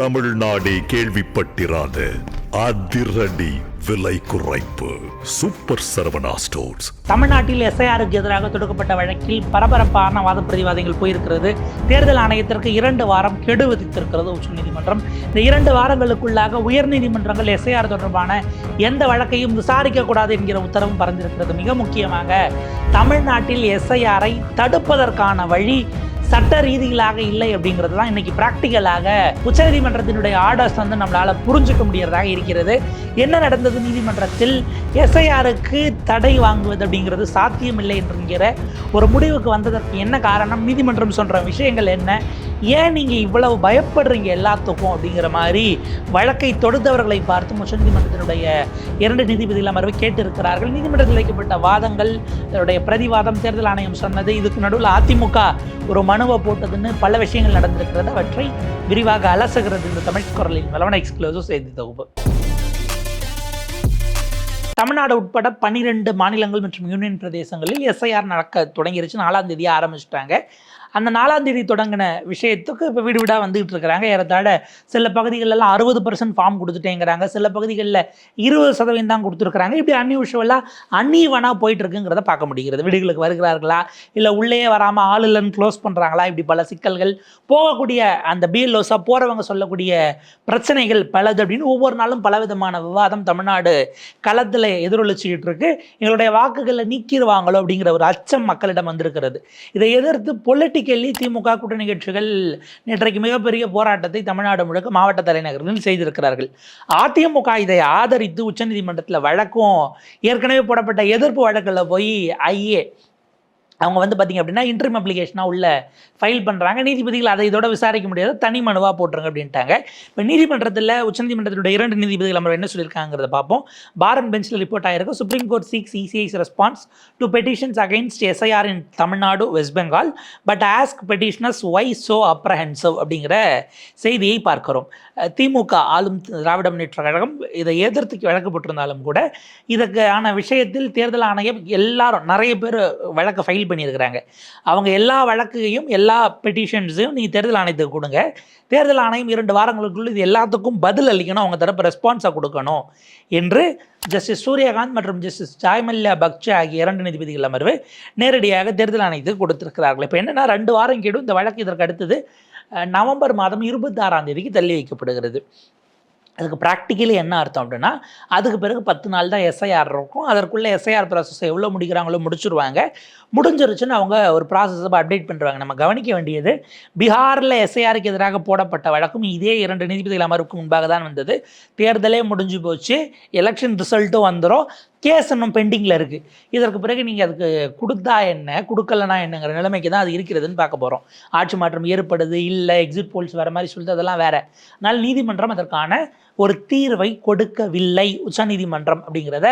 தமிழ்நாடே கேள்விப்பட்டிராத அதிரடி விலை குறைப்பு. சூப்பர் சரவணா ஸ்டோர்ஸ் தமிழ்நாட்டில் எஸ்ஐஆருக்கு எதிராக தொடுக்கப்பட்ட வழக்கில் பரபரப்பான வாத பிரதிவாதங்கள் போயிருக்கிறது. தேர்தல் ஆணையத்திற்கு இரண்டு வாரம் கெடு விதித்திருக்கிறது உச்சநீதிமன்றம். இந்த இரண்டு வாரங்களுக்குள்ளாக உயர்நீதிமன்றங்கள் எஸ்ஐஆர் தொடர்பான எந்த வழக்கையும் விசாரிக்கக்கூடாது என்கிற உத்தரவும் பறந்திருக்கிறது மிக முக்கியமாக தமிழ்நாட்டில் எஸ்ஐஆரை தடுப்பதற்கான வழி சட்ட ரீதியிலாக இல்லை அப்படிங்கிறது தான் இன்னைக்கு ப்ராக்டிக்கலாக உச்சநீதிமன்றத்தினுடைய ஆர்டர்ஸ் வந்து நம்மளால் புரிஞ்சுக்க முடியறதாக இருக்கிறது. என்ன நடந்தது நீதிமன்றத்தில்? எஸ்ஐஆருக்கு தடை வாங்குவது அப்படிங்கிறது சாத்தியமில்லை என்கிற ஒரு முடிவுக்கு வந்ததற்கு என்ன காரணம்? நீதிமன்றம் சொல்கிற விஷயங்கள் என்ன? ஏன் நீங்கள் இவ்வளவு பயப்படுறீங்க எல்லாத்துக்கும் அப்படிங்கிற மாதிரி வழக்கை தொடுத்தவர்களை பார்த்து உச்சநீதிமன்றத்தினுடைய இரண்டு நீதிபதிகள் அமர்வு கேட்டிருக்கிறார்கள். நீதிமன்றத்தில் வைக்கப்பட்ட வாதங்கள் இதனுடைய பிரதிவாதம் தேர்தல் ஆணையம் சொன்னது இதுக்கு நடுவில் அதிமுக ஒரு மனுவை போட்டதுன்னு பல விஷயங்கள் நடந்திருக்கிறது. அவற்றை விரிவாக அலசுகிறது இந்த தமிழ் குரலின் வளவன எக்ஸ்க்ளூசிவ் செய்தி தொகுப்பு. தமிழ்நாடு உட்பட பன்னிரெண்டு மாநிலங்கள் மற்றும் யூனியன் பிரதேசங்களில் எஸ்ஐஆர் நடக்க தொடங்கிருச்சு. நாலாம் தேதி ஆரம்பிச்சிட்டாங்க. அந்த நாலாம் தேதி தொடங்கின விஷயத்துக்கு இப்போ வீடு வீடாக வந்துகிட்டு இருக்கிறாங்க. ஏறத்தாழ சில பகுதிகளெல்லாம் அறுபது பர்சன்ட் ஃபார்ம் கொடுத்துட்டேங்கிறாங்க. சில பகுதிகளில் இருபது சதவீதம் தான் கொடுத்துருக்குறாங்க. இப்படி அன்யூஷுவலாக அன்னீவனாக போயிட்டு இருக்குங்கிறத பார்க்க முடிகிறது. வீடுகளுக்கு வருகிறார்களா? இல்லை உள்ளே வராமல் ஆள் இல்லைன்னு க்ளோஸ் பண்ணுறாங்களா இப்படி பல சிக்கல்கள். போகக்கூடிய அந்த பிஎல்ஓஸாக போகிறவங்க சொல்லக்கூடிய பிரச்சனைகள் பலது அப்படின்னு ஒவ்வொரு நாளும் பலவிதமான விவாதம் தமிழ்நாடு களத்தில் எதிரொலிச்சுக்கிட்டு இருக்கு. எங்களுடைய வாக்குகளை நீக்கிடுவாங்களோ அப்படிங்கிற ஒரு அச்சம் மக்களிடம் வந்திருக்கிறது. இதை எதிர்த்து பொலிட்டிக்கலி திமுக கூட்டணி கட்சிகள் நேற்றைக்கு மிகப்பெரிய போராட்டத்தை தமிழ்நாடு முழுக்க மாவட்ட தலைநகரில் செய்திருக்கிறார்கள். அதிமுக இதை ஆதரித்து உச்சநீதிமன்றத்தில் வழக்கும் ஏற்கனவே போடப்பட்ட எதிர்ப்பு வழக்கில் போய் ஐஏ அவங்க வந்து பார்த்திங்க அப்படின்னா இன்ட்ரிம் அப்ளிகேஷனாக உள்ள ஃபைல் பண்ணுறாங்க நீதிபதிகள் அதை இதோட விசாரிக்க முடியாது. தனி மனுவாக போட்டுருங்க அப்படின்ட்டாங்க. இப்போ நீதிமன்றத்தில் உச்சநீதிமன்றத்தினுடைய இரண்டு நீதிபதிகள் நம்ம என்ன சொல்லியிருக்காங்கிறத பார்ப்போம். பாரன் பெஞ்சில் ரிப்போர்ட் ஆயிருக்கு. Supreme court seeks ECI's response to petitions against SIR in Tamil Nadu West Bengal but ask petitioners why so apprehensive அப்படிங்கிற செய்தியை பார்க்கிறோம். திமுக ஆளும் திராவிட முன்னேற்ற கழகம் இதை எதிர்த்து வழக்கப்பட்டிருந்தாலும் கூட இதுக்கான விஷயத்தில் தேர்தல் ஆணையம் எல்லாரும் நிறைய பேர் வழக்கு ஃபைல் பண்ணியிருக்கிறாங்க. அவங்க எல்லா வழக்கையும் எல்லா பெட்டிஷன்ஸையும் நீங்கள் தேர்தல் ஆணையத்துக்கு கொடுங்க. தேர்தல் ஆணையம் இரண்டு வாரங்களுக்குள்ள இது எல்லாத்துக்கும் பதில் அளிக்கணும். அவங்க தரப்பு ரெஸ்பான்ஸாக கொடுக்கணும் என்று ஜஸ்டிஸ் சூரியகாந்த் மற்றும் ஜஸ்டிஸ் ஜாய்மல்யா பக்ஷா ஆகிய இரண்டு நீதிபதிகள் அமர்வு நேரடியாக தேர்தல் ஆணையத்துக்கு கொடுத்திருக்கிறார்கள். இப்போ என்னென்னா ரெண்டு வாரம் கேடும் இந்த வழக்கு இதற்கு அடுத்தது நவம்பர் மாதம் இருபத்தாறாம் தேதிக்கு தள்ளி வைக்கப்படுகிறது. அதுக்கு ப்ராக்டிக்கலி என்ன அர்த்தம் அப்படின்னா அதுக்கு பிறகு பத்து நாள் தான் எஸ்ஐஆர் இருக்கும். அதற்குள்ளே எஸ்ஐஆர் ப்ராசஸ் எவ்வளோ முடிக்கிறாங்களோ முடிச்சிருவாங்க. முடிஞ்சிருச்சுன்னு அவங்க ஒரு ப்ராசஸை அப்டேட் பண்ணுறாங்க நம்ம கவனிக்க வேண்டியது பீகாரில் எஸ்ஐஆருக்கு எதிராக போடப்பட்ட வழக்கும் இதே இரண்டு நீதிபதிகள் அமர்வுக்கு முன்பாக தான் வந்தது. தேர்தலே முடிஞ்சு போச்சு. எலெக்ஷன் ரிசல்ட்டும் வந்துடும் கேஸ் இன்னும் பெண்டிங்கில் இருக்குது இதற்கு பிறகு நீங்கள் அதுக்கு கொடுத்தா என்ன? கொடுக்கலனா என்னங்கிற நிலைமைக்கு தான் அது இருக்கிறதுன்னு பார்க்க போகிறோம் ஆட்சி மாற்றம் ஏற்படுது இல்லை எக்ஸிட் போல்ஸ் வேறு மாதிரி சொல்லிட்டு அதெல்லாம் வேறு. அதனால் நீதிமன்றம் அதற்கான ஒரு தீர்வை கொடுக்கவில்லை. உச்சநீதிமன்றம் அப்படிங்கிறத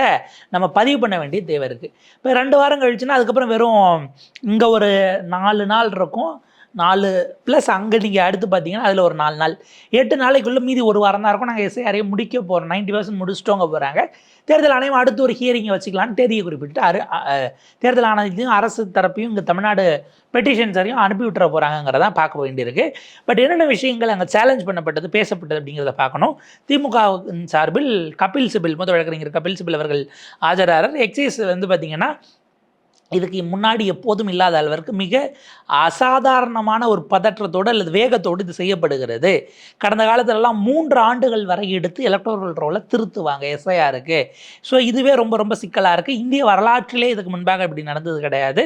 நம்ம பதிவு பண்ண வேண்டிய தேவை இருக்குது இப்போ ரெண்டு வாரம் கழிச்சுன்னா அதுக்கப்புறம் வெறும் இங்கே ஒரு நாலு நாள் இருக்கும். நாலு ப்ளஸ் அங்கே நீங்கள் அடுத்து பார்த்தீங்கன்னா அதில் ஒரு நாலு நாள். எட்டு நாளைக்குள்ளே மீதி ஒரு வாரம் தான் இருக்கும். நாங்கள் எஸ்ஐஆரையும் முடிக்க போகிறோம் நைன்ட்டி பர்சன்ட் முடிச்சிட்டோங்க போகிறாங்க தேர்தல் ஆணையம் அடுத்து ஒரு ஹியரிங்கை வச்சுக்கலான்னு தேதியை குறிப்பிட்டு அரு தேர்தல் ஆணையத்தையும் அரசு தரப்பையும் இங்கே தமிழ்நாடு பெட்டிஷன்ஸரையும் அனுப்பி விட்டுற போகிறாங்கிறதான் பார்க்க வேண்டியிருக்கு. பட் என்னென்ன விஷயங்கள் அங்கே சேலஞ்ச் பண்ணப்பட்டது பேசப்பட்டது அப்படிங்கிறத பார்க்கணும். திமுக சார்பில் கபில் சிபில் முதல் வழக்கறிஞர் கபில் சிபில் அவர்கள் ஆஜராகிறார் எக்ஸைஸ் வந்து பார்த்திங்கன்னா இதுக்கு முன்னாடி எப்போதும் இல்லாத அளவிற்கு மிக அசாதாரணமான ஒரு பதற்றத்தோடு அல்லது வேகத்தோடு இது செய்யப்படுகிறது. கடந்த காலத்துலலாம் மூன்று ஆண்டுகள் வரை எடுத்து எலக்ட்ரல் ரோலை திருத்துவாங்க எஸ்ஐஆருக்கு ஸோ இதுவே ரொம்ப ரொம்ப சிக்கலாக இருக்குது இந்திய வரலாற்றிலே இதுக்கு முன்பாக இப்படி நடந்தது கிடையாது.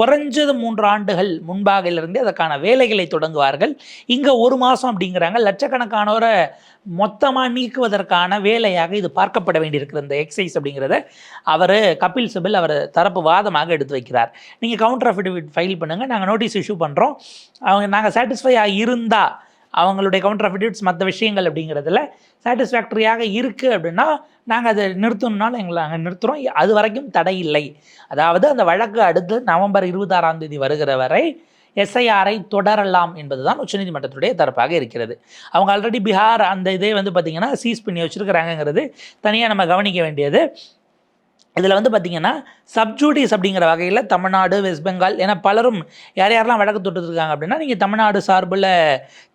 குறைஞ்சது மூன்று ஆண்டுகள் முன்பாகிலிருந்தே அதற்கான வேலைகளை தொடங்குவார்கள். இங்கே ஒரு மாதம் அப்படிங்கிறாங்க. லட்சக்கணக்கானோரை மொத்தமாக நீக்குவதற்கான வேலையாக இது பார்க்கப்பட வேண்டியிருக்கிற இந்த எக்ஸைஸ் அப்படிங்கிறத அவர் கபில் சிபில் அவர் தரப்பு வாதமாக எடுத்து வைக்கிறார். நீங்கள் கவுண்டர் அஃபிடவிட் ஃபைல் பண்ணுங்கள் நாங்கள் நோட்டீஸ் இஷ்யூ பண்ணுறோம் அவங்க நாங்கள் சாட்டிஸ்ஃபையாக இருந்தால் அவங்களுடைய கவுண்டர் அஃபிடவிட்ஸ் மற்ற விஷயங்கள் அப்படிங்கிறதுல சாட்டிஸ்ஃபேக்டரியாக இருக்குது அப்படின்னா நாங்கள் அதை நிறுத்தணும்னாலும் எங்களை நாங்கள் நிறுத்துகிறோம் அது வரைக்கும் தடை இல்லை. அதாவது அந்த வழக்கு அடுத்து நவம்பர் இருபத்தாறாம் தேதி வருகிற வரை எஸ்ஐஆரை தொடரலாம் என்பதுதான் உச்சநீதிமன்றத்துடைய தரப்பாக இருக்கிறது. அவங்க ஆல்ரெடி பீகார் அந்த இதே வந்து பார்த்திங்கன்னா சீஸ் பண்ணி வச்சுருக்கிறாங்கங்கிறது தனியாக நம்ம கவனிக்க வேண்டியது. இதில் வந்து பார்த்தீங்கன்னா சப்ஜூடிஸ் அப்படிங்கிற வகையில் தமிழ்நாடு வெஸ்ட் பெங்கால் ஏன்னா பலரும் யார் யாரெல்லாம் வழக்கு தொடுத்துருக்காங்க அப்படின்னா நீங்கள் தமிழ்நாடு சார்பில்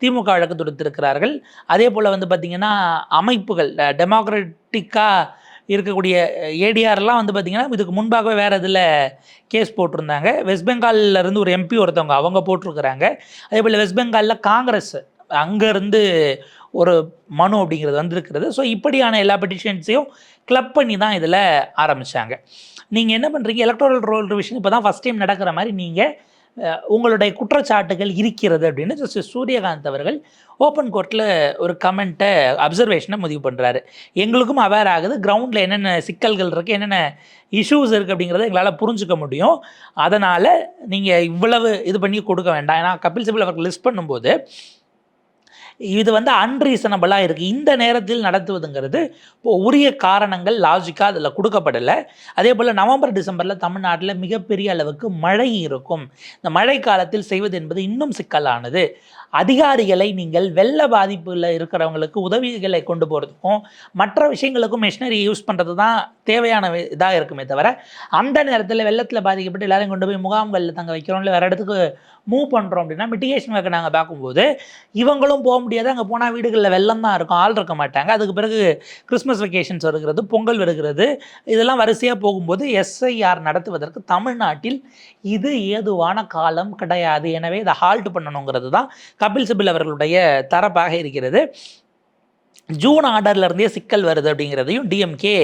திமுக வழக்கு தொடுத்திருக்கிறார்கள். அதே போல் வந்து பார்த்திங்கன்னா அமைப்புகள் டெமோக்ராட்டிக்காக இருக்கக்கூடிய ஏடிஆர்லாம் வந்து பார்த்திங்கன்னா இதுக்கு முன்பாகவே வேறு இதில் கேஸ் போட்டிருந்தாங்க. வெஸ்ட் பெங்கால்ல இருந்து ஒரு எம்பி ஒருத்தவங்க அவங்க போட்டிருக்கிறாங்க. அதே போல் வெஸ்ட் பெங்காலில் காங்கிரஸ் அங்கேருந்து ஒரு மனு அப்படிங்கிறது வந்திருக்கிறது. ஸோ இப்படியான எல்லா பெட்டிஷன்ஸையும் கிளப் பண்ணி தான் இதில் ஆரம்பித்தாங்க நீங்கள் என்ன பண்ணுறீங்க எலக்ட்ரல் ரோல் ரிவிஷன் இப்போ தான் ஃபஸ்ட் டைம் நடக்கிற மாதிரி நீங்கள் உங்களுடைய குற்றச்சாட்டுகள் இருக்கிறது அப்படின்னு ஜஸ்டிஸ் சூரியகாந்த் அவர்கள் ஓப்பன் கோர்ட்டில் ஒரு கமெண்ட்டை அப்சர்வேஷனை முடிவு பண்ணுறாரு எங்களுக்கும் அவேர் ஆகுது கிரவுண்டில் என்னென்ன சிக்கல்கள் இருக்குது என்னென்ன இஷ்யூஸ் இருக்குது அப்படிங்கிறத எங்களால் புரிஞ்சுக்க முடியும். அதனால் நீங்கள் இவ்வளவு இது பண்ணி கொடுக்க வேண்டாம். ஏன்னா கபில் சிபில் அவர்கள் லிஸ்ட் பண்ணும்போது இது வந்து அன்ரீசனபிளாக இருக்குது இந்த நேரத்தில் நடத்துவதுங்கிறது இப்போ உரிய காரணங்கள் லாஜிக்காக அதில் கொடுக்கப்படலை. அதே போல் நவம்பர் டிசம்பரில் தமிழ்நாட்டில் மிகப்பெரிய அளவுக்கு மழை இருக்கும். இந்த மழை காலத்தில் செய்வது என்பது இன்னும் சிக்கலானது. அதிகாரிகளை நீங்கள் வெள்ள பாதிப்பில் இருக்கிறவங்களுக்கு உதவிகளை கொண்டு போகிறதுக்கும் மற்ற விஷயங்களுக்கும் மிஷினரி யூஸ் பண்ணுறது தான் தேவையான இதாக இருக்குமே தவிர அந்த நேரத்தில் வெள்ளத்தில் பாதிக்கப்பட்டு எல்லாரையும் கொண்டு போய் முகாம்களில் தங்க வைக்கிறோம் இல்லை வேறு இடத்துக்கு மூவ் பண்ணுறோம் அப்படின்னா மிட்டிகேஷன் ஒர்க்கை நாங்கள் பார்க்கும்போது இவங்களும் போக முடியாது. அங்கே போனால் வீடுகளில் வெள்ளம் தான் இருக்கும். ஆள் இருக்க மாட்டாங்க. அதுக்கு பிறகு கிறிஸ்மஸ் வெக்கேஷன்ஸ் வருகிறது பொங்கல் வருகிறது. இதெல்லாம் வரிசையாக போகும்போது எஸ்ஐஆர் நடத்துவதற்கு தமிழ்நாட்டில் இது ஏதுவான காலம் கிடையாது. எனவே இதை ஹால்ட் பண்ணணுங்கிறது தான் கபில் சிபில் அவர்களுடைய தரப்பாக இருக்கிறது. ஜூன் ஆர்டர்லேருந்தே சிக்கல் வருது அப்படிங்கிறதையும் டிஎம்கே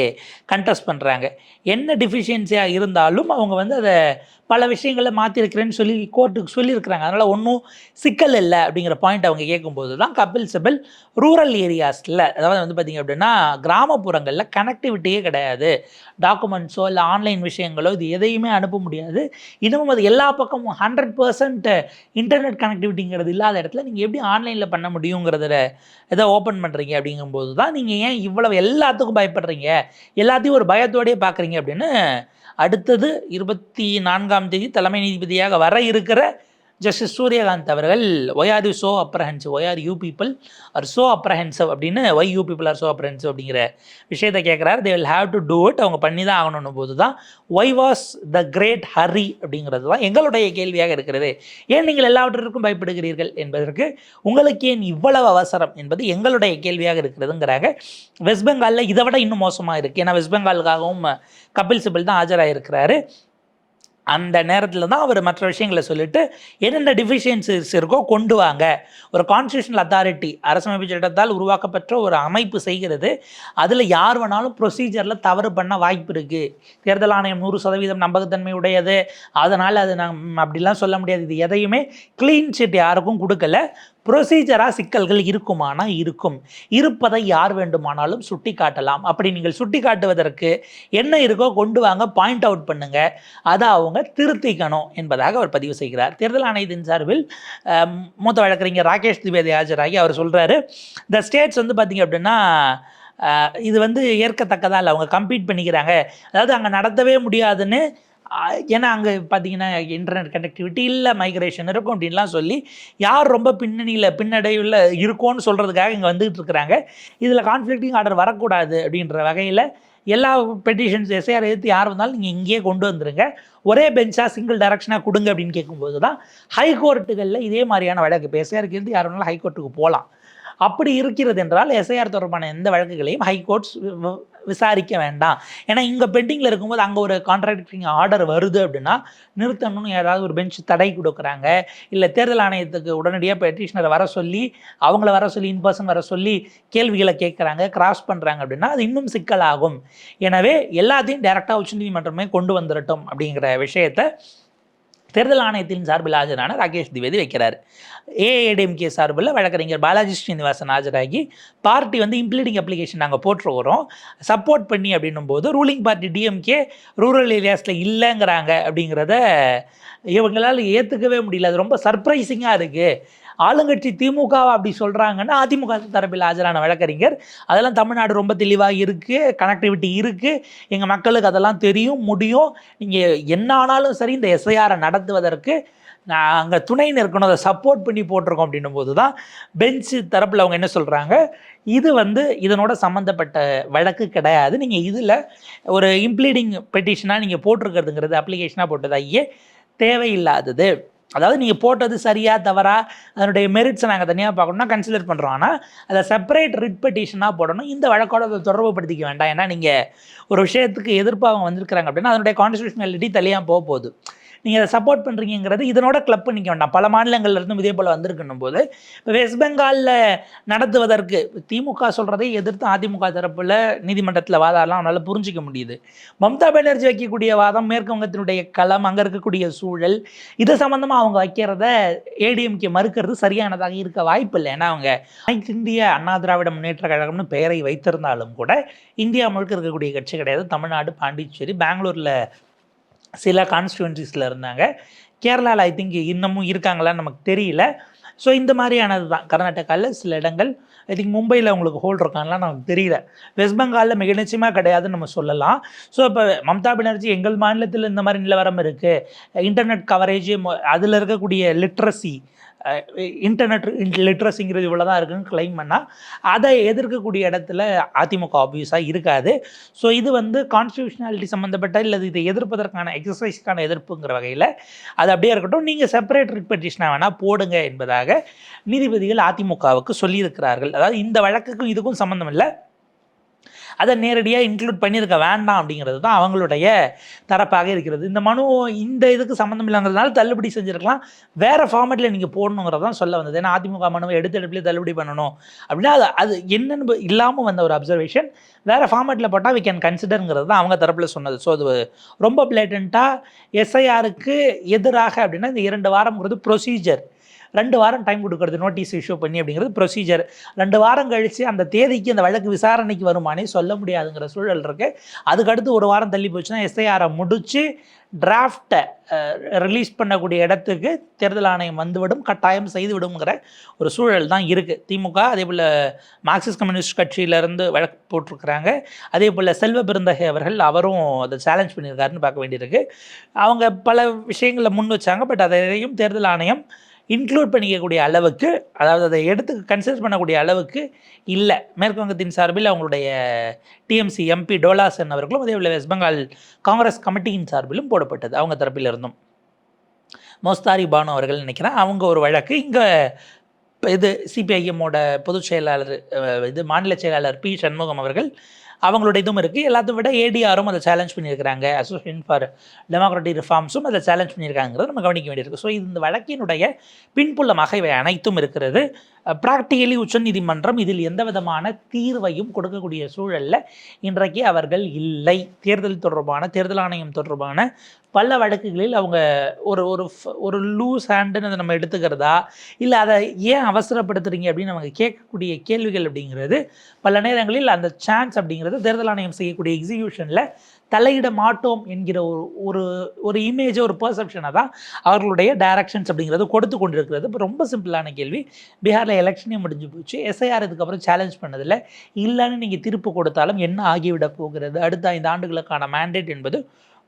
கண்டெஸ்ட் பண்ணுறாங்க என்ன டிஃபிஷியன்சியாக இருந்தாலும் அவங்க வந்து அதை பல விஷயங்களை மாற்றிருக்கிறேன்னு சொல்லி கோர்ட்டுக்கு சொல்லியிருக்கிறாங்க. அதனால் ஒன்றும் சிக்கல் இல்லை அப்படிங்கிற பாயிண்ட் அவங்க கேட்கும்போது தான் கபில் சிபில் ரூரல் ஏரியாஸில் அதாவது வந்து பார்த்திங்க அப்படின்னா கிராமப்புறங்களில் கனெக்டிவிட்டியே கிடையாது. டாக்குமெண்ட்ஸோ இல்லை ஆன்லைன் விஷயங்களோ இது எதையுமே அனுப்ப முடியாது. இன்னமும் அது எல்லா பக்கமும் ஹண்ட்ரட் பர்சன்ட் இன்டர்நெட் கனெக்டிவிட்டிங்கிறது இல்லாத இடத்துல நீங்கள் எப்படி ஆன்லைனில் பண்ண முடியுங்கிறத எதை ஓப்பன் பண்ணுறீங்க அப்படிங்கும்போது தான் நீங்கள் ஏன் இவ்வளவு எல்லாத்துக்கும் பயப்படுறீங்க? எல்லாத்தையும் ஒரு பயத்தோடையே பார்க்குறீங்க அப்படின்னு அடுத்தது இருபத்தி நான்காம் தேதி தலைமை நீதிபதியாக வர இருக்கிற ஜஸ்டிஸ் சூரியகாந்த் அவர்கள் why are you so apprehensive why are you people are so apprehensive அப்படின்னு why you people are so apprehensive அப்படிங்கிற விஷயத்தை கேட்குறாரு they will have to do it அவங்க பண்ணி தான் ஆகணும் போது தான் why was the great hurry அப்படிங்கிறது தான் எங்களுடைய கேள்வியாக இருக்கிறது. ஏன் நீங்கள் எல்லாவற்றிற்கும் பயப்படுகிறீர்கள் என்பதற்கு உங்களுக்கு ஏன் இவ்வளவு அவசரம்? என்பது எங்களுடைய கேள்வியாக இருக்கிறதுங்கிறாங்க. வெஸ்ட் பெங்காலில் இதை விட இன்னும் மோசமாக இருக்குது ஏன்னா வெஸ்ட் பெங்காலுக்காகவும் கபில் சிபில் தான் ஆஜராகிருக்கிறாரு அந்த நேரத்தில் தான் அவர் மற்ற விஷயங்களை சொல்லிட்டு என்னென்ன டிஃபிஷியன்சிஸ் இருக்கோ கொண்டு வாங்க. ஒரு கான்ஸ்டியூஷனல் அத்தாரிட்டி அரசமைப்பு சட்டத்தால் உருவாக்கப்பட்ட ஒரு அமைப்பு செய்கிறது. அதில் யார் வேணாலும் ப்ரொசீஜரில் தவறு பண்ண வாய்ப்பு இருக்குது தேர்தல் ஆணையம் நூறு சதவீதம் நம்பகத்தன்மை உடையது. அதனால் அது நம் அப்படிலாம் சொல்ல முடியாது. இது எதையுமே க்ளீன் சிட் யாருக்கும் கொடுக்கல. ப்ரொசீஜராக சிக்கல்கள் இருக்குமானா இருக்கும். இருப்பதை யார் வேண்டுமானாலும் சுட்டி காட்டலாம் அப்படி நீங்கள் சுட்டி காட்டுவதற்கு என்ன இருக்கோ கொண்டு வாங்க பாயிண்ட் அவுட் பண்ணுங்க. அதை அவங்க திருத்திக்கணும் என்பதாக அவர் பதிவு செய்கிறார். தேர்தல் ஆணையத்தின் சார்பில் மூத்த வழக்கறிஞர் ராகேஷ் திவேதி ஆஜராகி அவர் சொல்கிறாரு த ஸ்டேட்ஸ் வந்து பார்த்தீங்க அப்படின்னா இது வந்து ஏற்கத்தக்கதா இல்லை அவங்க கம்ப்ளீட் பண்ணிக்கிறாங்க. அதாவது அங்கே நடத்தவே முடியாதுன்னு ஏன்னா அங்கே பார்த்தீங்கன்னா இன்டர்நெட் கனெக்டிவிட்டி இல்லை மைக்ரேஷன் இருக்கும் அப்படின்லாம் சொல்லி யார் ரொம்ப பின்னணியில் பின்னடைவில் இருக்கோன்னு சொல்கிறதுக்காக இங்கே வந்துகிட்டு இருக்கிறாங்க. இதில் கான்ஃப்ளிக்டிங் ஆர்டர் வரக்கூடாது அப்படின்ற வகையில் எல்லா பெட்டிஷன்ஸ் எஸ்ஐஆர் எடுத்து யார் வந்தாலும் நீங்கள் இங்கேயே கொண்டு வந்துருங்க. ஒரே பெஞ்சாக சிங்கிள் டைரக்ஷனாக கொடுங்க அப்படின்னு கேட்கும்போது தான் ஹைகோர்ட்டுகளில் இதே மாதிரியான வழக்கு. இப்போ எஸ்ஐஆருக்கு இருந்து யார் வேணாலும் ஹைகோர்ட்டுக்கு போகலாம் அப்படி இருக்கிறது என்றால் எஸ்ஐஆர் தொடர்பான எந்த வழக்குகளையும் ஹைகோர்ட்ஸ் விசாரிக்க வேண்டாம். ஏன்னா இங்கே பெண்டிங்கில் இருக்கும்போது அங்கே ஒரு கான்ட்ராக்டிங் ஆர்டர் வருது அப்படின்னா நிறுத்தணும்னு ஏதாவது ஒரு பெஞ்ச் தடை கொடுக்குறாங்க. இல்லை தேர்தல் ஆணையத்துக்கு உடனடியாக பெட்டிஷனரை வர சொல்லி அவங்கள வர சொல்லி இன் பர்சன் வர சொல்லி கேள்விகளை கேட்குறாங்க கிராஸ் பண்ணுறாங்க அப்படின்னா அது இன்னும் சிக்கலாகும். எனவே எல்லாத்தையும் டைரெக்டாக உச்சநீதிமன்றமே கொண்டு வந்துடட்டும் அப்படிங்கிற விஷயத்தை தேர்தல் ஆணையத்தின் சார்பில் ஆஜரான ராகேஷ் திவேதி வைக்கிறார். ஏஐடிஎம்கே சார்பில் வழக்கறிஞர் பாலாஜி ஸ்ரீனிவாசன் ஆஜராகி பார்ட்டி வந்து இம்ப்ளீடிங் அப்ளிகேஷன் நாங்கள் போட்டுருக்கிறோம். சப்போர்ட் பண்ணி அப்படின்னும் போது ரூலிங் பார்ட்டி டிஎம்கே ரூரல் ஏரியாஸில் இல்லைங்கிறாங்க அப்படிங்கிறத இவங்களால் ஏற்றுக்கவே முடியல. அது ரொம்ப சர்ப்ரைசிங்காக இருக்குது ஆளுங்கட்சி திமுகவை அப்படி சொல்கிறாங்கன்னா அதிமுக தரப்பில் ஆஜரான வழக்கறிஞர். அதெல்லாம் தமிழ்நாடு ரொம்ப தெளிவாக இருக்குது கனெக்டிவிட்டி இருக்குது எங்கள் மக்களுக்கு அதெல்லாம் தெரியும் முடியும். நீங்கள் என்ன ஆனாலும் சரி இந்த எஸ்ஐஆரை நடத்துவதற்கு நான் அங்கே துணை நிற்கணும் அதை சப்போர்ட் பண்ணி போட்டிருக்கோம் அப்படின்னும் போது தான் பெஞ்சு தரப்பில் அவங்க என்ன சொல்கிறாங்க இது வந்து இதனோட சம்மந்தப்பட்ட வழக்கு கிடையாது. நீங்கள் இதில் ஒரு இம்ப்ளீடிங் பெட்டிஷனாக நீங்கள் போட்டிருக்கிறதுங்கிறது அப்ளிகேஷனாக போட்டது ஐயே தேவையில்லாதது. அதாவது நீங்கள் போட்டது சரியா தவறா அதனுடைய மெரிட்ஸை நாங்கள் தனியாக பார்க்கணும்னா கன்சிடர் பண்ணுறோம் ஆனால் அதை செப்பரேட் ரிட் பெட்டிஷனாக போடணும். இந்த வழக்கோட அதை தொடர்புப்படுத்திக்க வேண்டாம். ஏன்னா நீங்கள் ஒரு விஷயத்துக்கு எதிர்ப்பு அவங்க வந்திருக்கிறாங்க அப்படின்னா அதனுடைய கான்ஸ்டியூஷனாலிட்டி தனியாக போக போகுது நீங்கள் அதை சப்போர்ட் பண்ணுறீங்கிறது இதனோட கிளப் பண்ணிக்க வேண்டாம். பல மாநிலங்கள்லேருந்தும் இதே போல் வந்திருக்கணும் போது இப்போ வெஸ்ட் பெங்காலில் நடத்துவதற்கு திமுக சொல்கிறதை எதிர்த்து அதிமுக தரப்பில் நீதிமன்றத்தில் வாதாடலாம் அவனால் புரிஞ்சிக்க முடியுது. மம்தா பானர்ஜி வைக்கக்கூடிய வாதம் மேற்கு வங்கத்தினுடைய களம் அங்கே இருக்கக்கூடிய சூழல் இது சம்மந்தமாக அவங்க வைக்கிறத ஏடிஎம்கே மறுக்கிறது சரியானதாக இருக்க வாய்ப்பு இல்லை. ஏன்னா அவங்க இந்திய அண்ணா திராவிட முன்னேற்ற கழகம்னு பெயரை வைத்திருந்தாலும் கூட இந்தியா முழுக்க இருக்கக்கூடிய கட்சி கிடையாது. தமிழ்நாடு பாண்டிச்சேரி பெங்களூரில் சில கான்ஸ்டுவன்சிஸில் இருந்தாங்க. கேரளாவில் ஐ திங்க் இன்னமும் இருக்காங்களான்னு நமக்கு தெரியல. ஸோ இந்த மாதிரியானது தான். கர்நாடகாவில் சில இடங்கள் ஐ திங்க் மும்பையில் அவங்களுக்கு ஹோல்ட் இருக்காங்களான்னு நமக்கு தெரியல. வெஸ்ட் பெங்காலில் மிக நிச்சயமாக கிடையாதுன்னு நம்ம சொல்லலாம். ஸோ இப்போ மம்தா பானர்ஜி எங்கள் மாநிலத்தில் இந்த மாதிரி நிலவரம் இருக்குது இன்டர்நெட் கவரேஜ் அதில் இருக்கக்கூடிய லிட்ரஸி இன்டர்நெட் லிட்ரஸிங்கிறது இவ்வளோ தான் இருக்குன்னு கிளைம் பண்ணால் அதை எதிர்க்கக்கூடிய இடத்துல அதிமுக ஆப்வியஸாக இருக்காது. ஸோ இது வந்து கான்ஸ்டியூஷனாலிட்டி சம்மந்தப்பட்ட இல்லை இதை எதிர்ப்பதற்கான எக்ஸசைஸ்க்கான எதிர்ப்புங்கிற வகையில் அது அப்படியே இருக்கட்டும். நீங்கள் செப்பரேட் ரிட் பெட்டிஷனாக வேணால் போடுங்க என்பதாக நீதிபதிகள் அதிமுகவுக்கு சொல்லியிருக்கிறார்கள். அதாவது இந்த வழக்குக்கும் இதுக்கும் சம்மந்தம் இல்லை. அதை நேரடியாக இன்க்ளூட் பண்ணியிருக்க வேண்டாம் அப்படிங்கிறது தான் அவங்களுடைய தரப்பாக இருக்கிறது. இந்த மனு இந்த இதுக்கு சம்மந்தம் இல்லைங்கிறதுனால தள்ளுபடி செஞ்சுருக்கலாம். வேறு ஃபார்மேட்டில் நீங்கள் போடணுங்கிறது தான் சொல்ல வந்தது. ஏன்னா அதிமுக மனுவை எடுத்து எடுப்பிலே தள்ளுபடி பண்ணணும். அப்படின்னா அது அது என்னென்னு இல்லாமல் வந்த ஒரு அப்சர்வேஷன் வேறு ஃபார்மேட்டில் போட்டால் வி கேன் கன்சிடருங்கிறது தான் அவங்க தரப்பில் சொன்னது. ஸோ அது ரொம்ப பிளேட்டண்ட்டாக எஸ்ஐஆருக்கு எதிராக அப்படின்னா இந்த இரண்டு வாரம்ங்கிறது ப்ரொசீஜர் ரெண்டு வாரம் டைம் கொடுக்கறது நோட்டீஸ் இஷ்யூ பண்ணி அப்படிங்கிறது ப்ரொசீஜர் ரெண்டு வாரம் கழித்து அந்த தேதிக்கு அந்த வழக்கு விசாரணைக்கு வருமானே சொல்ல முடியாதுங்கிற சூழல் இருக்குது அதுக்கடுத்து ஒரு வாரம் தள்ளி போச்சுன்னா எஸ்ஐஆரை முடித்து டிராஃப்டை ரிலீஸ் பண்ணக்கூடிய இடத்துக்கு தேர்தல் ஆணையம் வந்துவிடும் கட்டாயம் செய்துவிடுங்கிற ஒரு சூழல் தான் இருக்குது திமுக அதே போல் மார்க்சிஸ்ட் கம்யூனிஸ்ட் கட்சியிலேருந்து வழக்கு போட்டிருக்கிறாங்க. அதே போல் செல்வ பெருந்தகை அவர்கள் அவரும் அதை சேலஞ்ச் பண்ணியிருக்காருன்னு பார்க்க வேண்டியிருக்கு. அவங்க பல விஷயங்களை முன் வச்சாங்க பட் அதையும் தேர்தல் ஆணையம் இன்க்ளூட் பண்ணிக்கக்கூடிய அளவுக்கு அதாவது அதை எடுத்து கன்சிடர் பண்ணக்கூடிய அளவுக்கு இல்லை. மேற்கு வங்கத்தின் சார்பில் அவங்களுடைய டிஎம்சி எம்பி டோலாசன் அவர்களும் அதே போல் வெஸ்ட் பெங்கால் காங்கிரஸ் கமிட்டியின் சார்பிலும் போடப்பட்டது அவங்க தரப்பில் இருந்தும். மோஸ்தாரி பானு அவர்கள் நினைக்கிறேன் அவங்க ஒரு வழக்கு. இங்கே இது சிபிஐஎம்மோட பொதுச் செயலாளர் இது மாநில செயலாளர் பி சண்முகம் அவர்கள் அவங்களோட இதுவும் இருக்குது எல்லாத்தையும் விட ஏடிஆரும் அதை சேலஞ்ச் பண்ணியிருக்கிறாங்க. அசோசியேஷன் ஃபார் டெமோக்ராட்டிக் ரிஃபார்ம்ஸும் அதை சேலஞ்ச் பண்ணியிருக்காங்கிறத நம்ம கவனிக்க வேண்டியிருக்கு. ஸோ இந்த வழக்கினுடைய பின்புலமாக இவை அனைத்தும் இருக்கிறது. ப்ராக்டிக்கலி உச்சநீதிமன்றம் இதில் எந்த விதமான தீர்வையும் கொடுக்கக்கூடிய சூழலில் இன்றைக்கு அவர்கள் இல்லை. தேர்தல் தொடர்பான தேர்தல் ஆணையம் தொடர்பான பல வழக்குகளில் அவங்க ஒரு ஒரு ஒரு லூஸ் ஹேண்டுன்னு அதை நம்ம எடுத்துக்கிறதா? இல்லை அதை ஏன் அவசரப்படுத்துறீங்க அப்படின்னு அவங்க கேட்கக்கூடிய கேள்விகள் அப்படிங்கிறது பல நேரங்களில் அந்த சான்ஸ் அப்படிங்கிறது தேர்தல் ஆணையம் செய்யக்கூடிய எக்ஸிக்யூஷனில் தலையிட மாட்டோம் என்கிற ஒரு ஒரு ஒரு இமேஜ் ஒரு பர்செப்ஷனை தான் அவர்களுடைய டைரக்ஷன்ஸ் அப்படிங்கிறது கொடுத்து கொண்டிருக்கிறது. இப்போ ரொம்ப சிம்பிளான கேள்வி. பீகாரில் எலெக்ஷனே முடிஞ்சு போச்சு. எஸ்ஐஆர் இதுக்கப்புறம் சேலஞ்ச் பண்ணதில்லை. இல்லைன்னு நீங்கள் தீர்ப்பு கொடுத்தாலும் என்ன ஆகிவிட போகிறது? அடுத்த ஐந்து ஆண்டுகளுக்கான மேண்டேட் என்பது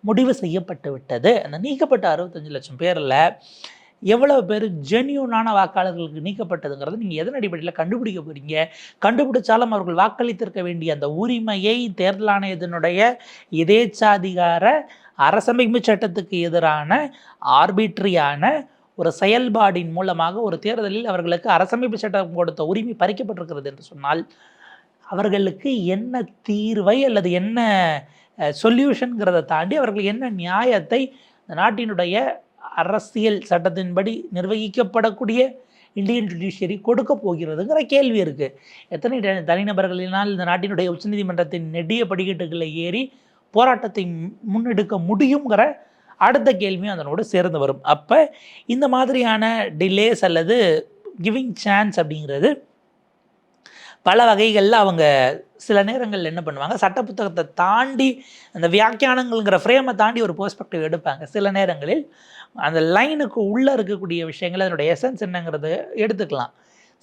முடிவு செய்யப்பட்டு விட்டது. அந்த நீக்கப்பட்ட அறுபத்தஞ்சு லட்சம் பேரில் எவ்வளவு பேர் ஜென்யூனான வாக்காளர்களுக்கு நீக்கப்பட்டதுங்கிறது நீங்கள் எதன் அடிப்படையில் கண்டுபிடிக்க போகிறீங்க கண்டுபிடிச்சாலும் அவர்கள் வாக்களித்திருக்க வேண்டிய அந்த உரிமையை தேர்தல் ஆணையத்தினுடைய எதேச்சாதிகார அரசமைப்பு சட்டத்துக்கு எதிரான ஆர்பிட்ரியான ஒரு செயல்பாடின் மூலமாக ஒரு தேர்தலில் அவர்களுக்கு அரசமைப்பு சட்டம் கொடுத்த உரிமை பறிக்கப்பட்டிருக்கிறது என்று சொன்னால் அவர்களுக்கு என்ன தீர்வை அல்லது என்ன சொல்யூஷன்கிறத தாண்டி அவர்கள் என்ன நியாயத்தை இந்த நாட்டினுடைய அரசியல் சட்டத்தின்படி நிர்வகிக்கப்படக்கூடிய இந்தியன் ஜுடிஷியரி கொடுக்க போகிறதுங்கிற கேள்வி இருக்குது எத்தனை தனிநபர்களினால் இந்த நாட்டினுடைய உச்சநீதிமன்றத்தின் நெடிய படிக்கட்டுகளை ஏறி போராட்டத்தை முன்னெடுக்க முடியுங்கிற அடுத்த கேள்வியும் அதனோடு சேர்ந்து வரும். அப்போ இந்த மாதிரியான டிலேஸ் அல்லது கிவிங் சான்ஸ் அப்படிங்கிறது பல வகைகளில் அவங்க சில நேரங்களில் என்ன பண்ணுவாங்க? சட்ட புத்தகத்தை தாண்டி அந்த வியாக்கியானங்கள்ங்கிற ஃப்ரேமை தாண்டி ஒரு பெர்ஸ்பெக்டிவ் எடுப்பாங்க. சில நேரங்களில் அந்த லைனுக்கு உள்ளே இருக்கக்கூடிய விஷயங்கள் அதனுடைய எசன்ஸ் என்னங்கிறத எடுத்துக்கலாம்.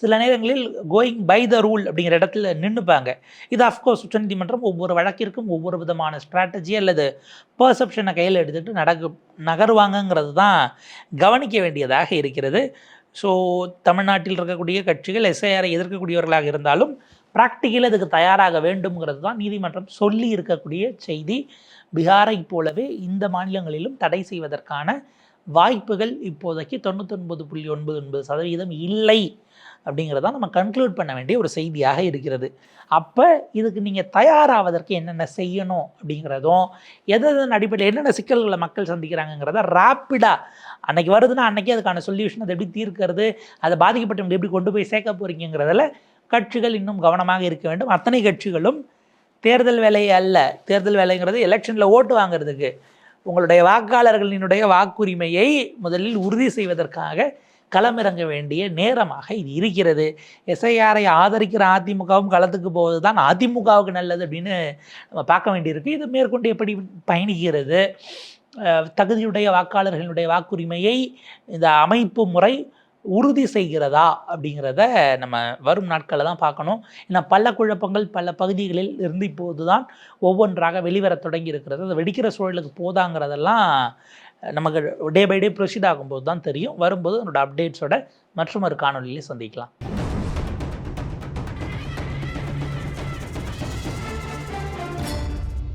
சில நேரங்களில் கோயிங் பை த ரூல் அப்படிங்கிற இடத்துல நின்றுப்பாங்க இது அஃப்கோர்ஸ் உச்சநீதிமன்றம் ஒவ்வொரு வழக்கிற்கும் ஒவ்வொரு விதமான ஸ்ட்ராட்டஜி அல்லது பர்செப்ஷனை கையில் எடுத்துகிட்டு நடக்கு நகருவாங்கங்கிறது தான் கவனிக்க வேண்டியதாக இருக்கிறது. ஸோ தமிழ்நாட்டில் இருக்கக்கூடிய கட்சிகள் எஸ்ஐஆரை எதிர்க்கக்கூடியவர்களாக இருந்தாலும் ப்ராக்டிக்கல் அதுக்கு தயாராக வேண்டும்ங்கிறது தான் நீதிமன்றம் சொல்லி இருக்கக்கூடிய செய்தி. பீகாரை போலவே இந்த மாநிலங்களிலும் தடை செய்வதற்கான வாய்ப்புகள் இப்போதைக்கு தொண்ணூத்தொன்பது புள்ளி ஒன்பது ஒன்பது சதவீதம் இல்லை. அப்படிங்கிறத நம்ம கன்க்ளூட் பண்ண வேண்டிய ஒரு செய்தியாக இருக்கிறது. அப்போ இதுக்கு நீங்கள் தயாராவதற்கு என்னென்ன செய்யணும் அப்படிங்கிறதும் எது எதன் அடிப்படையில் என்னென்ன சிக்கல்களை மக்கள் சந்திக்கிறாங்கங்கிறத ரேப்பிடாக அன்னைக்கு வருதுன்னா அன்றைக்கே அதுக்கான சொல்யூஷன் அதை எப்படி தீர்க்கிறது அதை பாதிக்கப்பட்டவங்க எப்படி கொண்டு போய் சேர்க்க போகிறீங்கிறதில் கட்சிகள் இன்னும் கவனமாக இருக்க வேண்டும். அத்தனை கட்சிகளும் தேர்தல் வேலை அல்ல. தேர்தல் வேலைங்கிறது எலெக்ஷனில் ஓட்டு வாங்குறதுக்கு உங்களுடைய வாக்காளர்களினுடைய வாக்குரிமையை முதலில் உறுதி செய்வதற்காக களமிறங்க வேண்டிய நேரமாக இது இருக்கிறது. எஸ்ஐஆரை ஆதரிக்கிற அதிமுகவும் களத்துக்கு போவது தான் அதிமுகவுக்கு நல்லது அப்படின்னு நம்ம பார்க்க வேண்டியிருக்கு. இது மேற்கொண்டு எப்படி பயணிக்கிறது? தகுதியுடைய வாக்காளர்களுடைய வாக்குரிமையை இந்த அமைப்பு முறை உறுதி செய்கிறதா அப்படிங்கிறத நம்ம வரும் நாட்களில் தான் பார்க்கணும். ஏன்னா பல குழப்பங்கள் பல பகுதிகளில் இருந்து இப்போது தான் ஒவ்வொன்றாக வெளிவர தொடங்கி இருக்கிறது. அது வெடிக்கிற சூழலுக்கு போதாங்கிறதெல்லாம் நமக்கு டே பை டே ப்ரொசீட் ஆகும்போது தான் தெரியும். வரும்போது என்னோட அப்டேட்ஸோட மற்றும் ஒரு காணொலியில் சந்திக்கலாம்.